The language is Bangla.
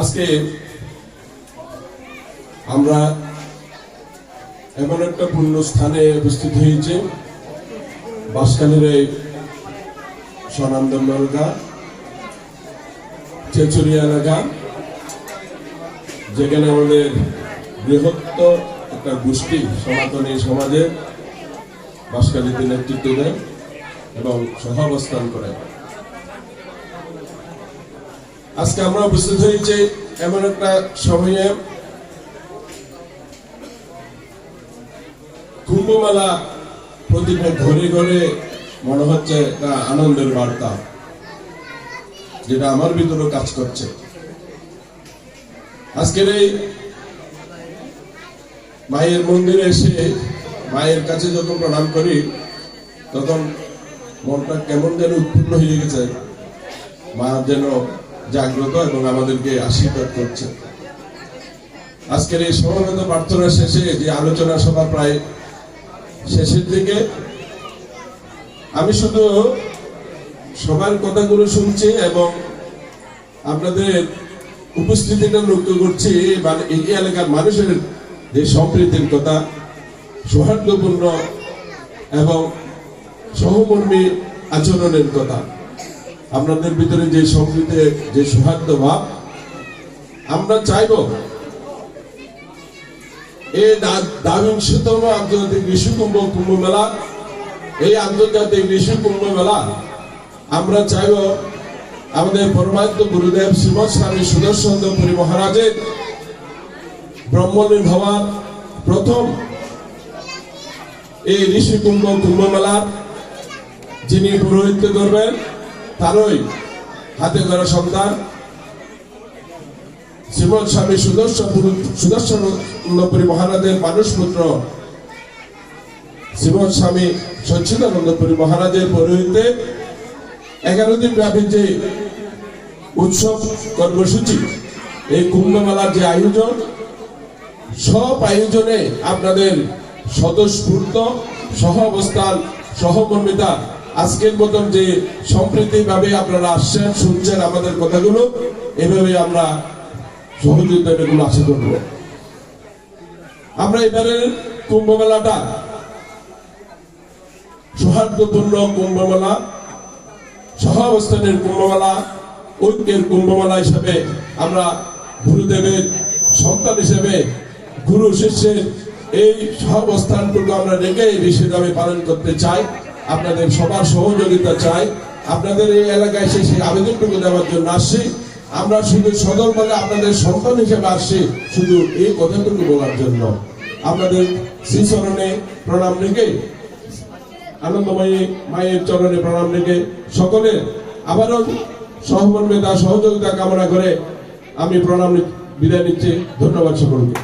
আজকে আমরা এমন একটা পূর্ণ স্থানে উপস্থিত হয়েছে। বাসকালীর এই স্বনান্দন এলাকা চেচুরিয়া এলাকা, যেখানে আমাদের বৃহত্তর একটা গোষ্ঠী সনাতনী সমাজের বাসকালীতে নেতৃত্ব দেয় এবং সহাবস্থান করে। আজকে আমরা উপস্থিত হয়েছি এমন একটা সময়ে কুম্ভমেলা প্রতিটা ঘরে ঘরে মনে হচ্ছে একটা আনন্দের বার্তা, যেটা আমার ভিতরে কাজ করছে। আজকের এই মায়ের মন্দিরে এসে মায়ের কাছে যখন প্রণাম করি, তখন মনটা কেমন যেন উৎপন্ন হয়ে গেছে। মা যেন জাগ্রত এবং আমাদেরকে আশীর্বাদ করছে। আজকের এই সমবেত প্রার্থনা শেষে যে আলোচনা সভা প্রায় শেষের দিকে, আমি শুধু সবার কথাগুলো শুনছি এবং আপনাদের উপস্থিতিটা লক্ষ্য করছি মানে এই এলাকার মানুষের যে সম্প্রীতির কথা, সৌহার্দ্যপূর্ণ এবং সহকর্মী আচরণের কথা। আপনাদের ভিতরে যে সম্প্রীতির যে সৌহার্দ্য ভাব আমরা চাইব এই দাবিংশতম আন্তর্জাতিক কৃষি কুম্ভ কুম্ভ মেলা, এই আন্তর্জাতিক কৃষি কুম্ভ মেলা, আমরা চাইব আমাদের পরমাত্ম গুরুদেব শ্রীমৎ স্বামী সুদর্শন পুরী মহারাজের ব্রহ্মলীন হওয়ার প্রথম এই ঋষি কুম্ভ কুম্ভ মেলার যিনি পুরোহিত্য করবেন তারই হাতে করা সন্তান। শ্রীমৎ স্বামী সুদর্শন সুদর্শন পুরী মহারাজের মানুষ পুত্র। শ্রীমৎ স্বামী সচ্চিদানন্দপুরী মহারাজের পৌরোহিত্যে এগারো দিন ব্যাপী যে উৎসব কর্মসূচি, এই কুম্ভমেলার যে আয়োজন, সব আয়োজনে আপনাদের স্বতঃস্ফূর্ত সহ অবস্থান সহকর্মিতা আজকের মতন যে সম্প্রীতি ভাবে আপনারা আসছেন, শুনছেন আমাদের কথাগুলো, এভাবে আমরা সহযোগিতা এগুলো আশা করব। আমরা এবারের কুম্ভ মেলাটা সৌহার্দ্যপূর্ণ কুম্ভ মেলা সহাবস্থানের কুম্ভমেলা, ঐক্যের কুম্ভমেলা হিসেবে আমরা গুরুদেবের সন্তান হিসেবে, গুরু শিষ্যের এই সহাবস্থানটুকু আমরা রেখে বিশেষভাবে পালন করতে চাই। আপনাদের সবার সহযোগিতা চাই। আপনাদের এই এলাকায় এসে সেই আবেদনটুকু দেওয়ার জন্য আসছি। আমরা শুধু সদর বলে আপনাদের সন্তান হিসেবে আসছি, শুধু এই কথাটুকু বলার জন্য। আপনাদের শ্রীচরণে প্রণাম রেখে, আনন্দময়ী মায়ের চরণে প্রণাম রেখে সকলে আবারও সহমর্মিতা সহযোগিতা কামনা করে আমি প্রণাম বিদায় নিচ্ছি। ধন্যবাদ সকলকে।